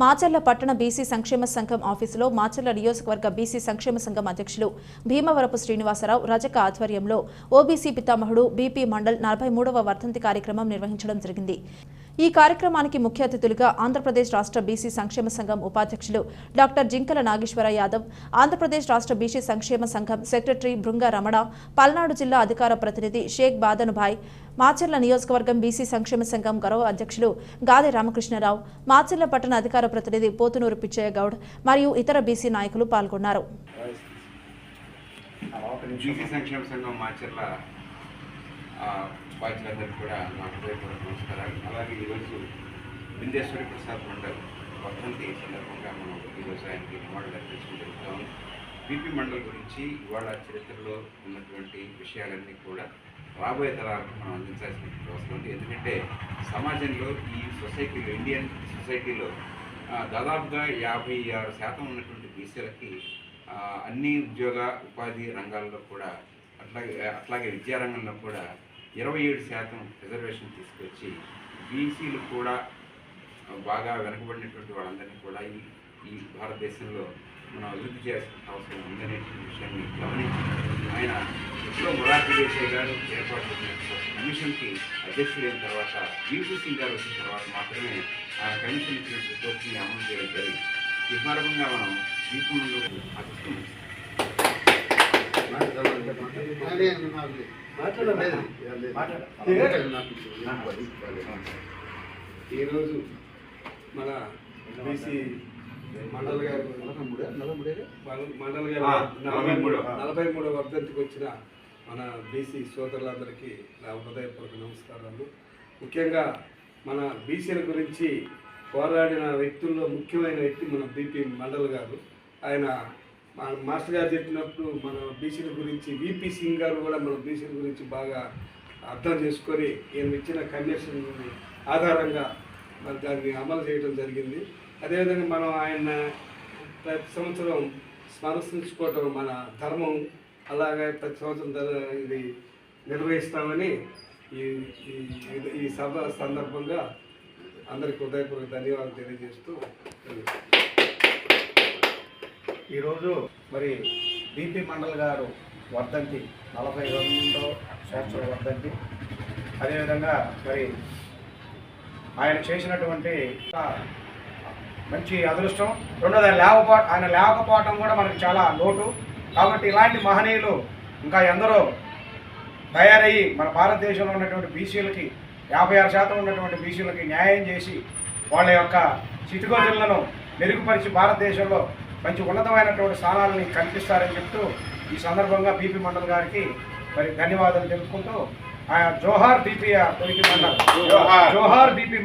మాచర్ల పట్టణ బీసీ సంక్షేమ సంఘం ఆఫీసులో మాచర్ల నియోజకవర్గ బీసీ సంక్షేమ సంఘం అధ్యక్షులు భీమవరపు శ్రీనివాసరావు రజక ఆధ్వర్యంలో ఓబీసీ పితామహుడు బీపీ మండల్ నలభై మూడవ వర్ధంతి కార్యక్రమం నిర్వహించడం జరిగింది. ఈ కార్యక్రమానికి ముఖ్య అతిథులుగా ఆంధ్రప్రదేశ్ రాష్ట్ర బీసీ సంక్షేమ సంఘం ఉపాధ్యక్షులు డాక్టర్ జింకల నాగేశ్వర యాదవ్ ఆంధ్రప్రదేశ్ రాష్ట్ర బీసీ సంక్షేమ సంఘం సెక్రటరీ భృంగ రమణ పల్నాడు జిల్లా అధికార ప్రతినిధి షేక్ బాదనుభాయ్ మాచర్ల నియోజకవర్గం బీసీ సంక్షేమ సంఘం గౌరవ అధ్యక్షులు గాదె రామకృష్ణరావు మాచర్ల పట్టణ అధికార ప్రతినిధి పోతునూరు పిచ్చయ్య గౌడ్ మరియు ఇతర బీసీ నాయకులు పాల్గొన్నారు. బీసీ సంక్షేమ సంఘం మాచర్ల ఆ, బాధ్యులందరికీ కూడా నా హృదయపూర్వక నమస్కారాలు. అలాగే ఈరోజు బిందేశ్వరి ప్రసాద్ మండల్ వర్ధంతి సందర్భంగా మనం ఈరోజు ఆయనకి నివాళులు అర్పించడం జరుగుతూ ఉంది బీపీ మండల్ గురించి ఇవాళ చరిత్రలో ఉన్నటువంటి విషయాలన్నీ కూడా రాబోయే తరాలకు మనం అందించాల్సిన అవసరం ఉంది ఎందుకంటే సమాజంలో ఈ సొసైటీలో ఇండియన్ సొసైటీలో దాదాపుగా యాభై ఆరు శాతం ఉన్నటువంటి బీసీలకి అన్ని ఉద్యోగ ఉపాధి రంగాల్లో కూడా అట్లాగే అట్లాగే విద్యారంగంలో కూడా ఇరవై ఏడు శాతం రిజర్వేషన్ తీసుకొచ్చి బీసీలు కూడా బాగా వెనకబడినటువంటి వాళ్ళందరినీ కూడా ఈ ఈ భారతదేశంలో మనం అభివృద్ధి చేయాల్సిన అవసరం ఉందనే విషయాన్ని గమనించి ఆయన ఎప్పుడో మొరార్జీ దేశాయ్ గారు ఏర్పాటు చేసిన కమిషన్కి అధ్యక్షుడైన తర్వాత వీపీ సింగ్ గారు వచ్చిన తర్వాత మాత్రమే ఆ కమిషన్ ఇచ్చిన రిపోర్ట్ని అమలు చేయడం జరిగింది ఈ సందర్భంగా మనం వీపీ ముందు ఆశిస్తున్నాం ఈరోజు మన బీసీ మండల్ గారు నలభై మూడు. నలభై మూడో. వర్ధంతికి వచ్చిన మన బీసీ సోదరులందరికీ నా హృదయపూర్వక నమస్కారాలు. ముఖ్యంగా మన బీసీల గురించి పోరాడిన వ్యక్తుల్లో ముఖ్యమైన వ్యక్తి మన బీపీ మండల్ గారు. ఆయన మాస్టర్ గారు చెప్పినప్పుడు మన బీసీల గురించి విపి సింగ్ గారు కూడా మన బీసీల గురించి బాగా అర్థం చేసుకొని ఈయన ఇచ్చిన కమిషన్ ఆధారంగా మరి దాన్ని అమలు చేయడం జరిగింది. అదేవిధంగా మనం ఆయన ప్రతి సంవత్సరం స్మరించుకోవటం మన ధర్మం అలాగే ప్రతి సంవత్సరం ఇది నిర్వహిస్తామని ఈ ఈ- సభ సందర్భంగా అందరికీ హృదయపూర్వక ధన్యవాదాలు తెలియజేస్తూ ఈరోజు మరి బీపీ మండల్ గారు వర్ధంతి నలభై రెండో సంవత్సరం వర్ధంతి. అదేవిధంగా మరి ఆయన చేసినటువంటి మంచి అదృష్టం. రెండోది ఆయన లేకపో ఆయన లేకపోవటం కూడా మనకు చాలా లోటు. కాబట్టి ఇలాంటి మహనీయులు ఇంకా ఎందరో తయారయ్యి మన భారతదేశంలో ఉన్నటువంటి బీసీలకి యాభై ఆరు శాతం ఉన్నటువంటి బీసీలకి న్యాయం చేసి వాళ్ళ యొక్క స్థితిగతులను మెరుగుపరిచి భారతదేశంలో మంచి ఉన్నతమైనటువంటి స్థానాలని కల్పిస్తారని చెప్తూ ఈ సందర్భంగా బీపీ మండల్ గారికి మరి ధన్యవాదాలు తెలుపుకుంటూ జోహార్ బీపీ బీపీ మండల్ జోహార్ బీపీ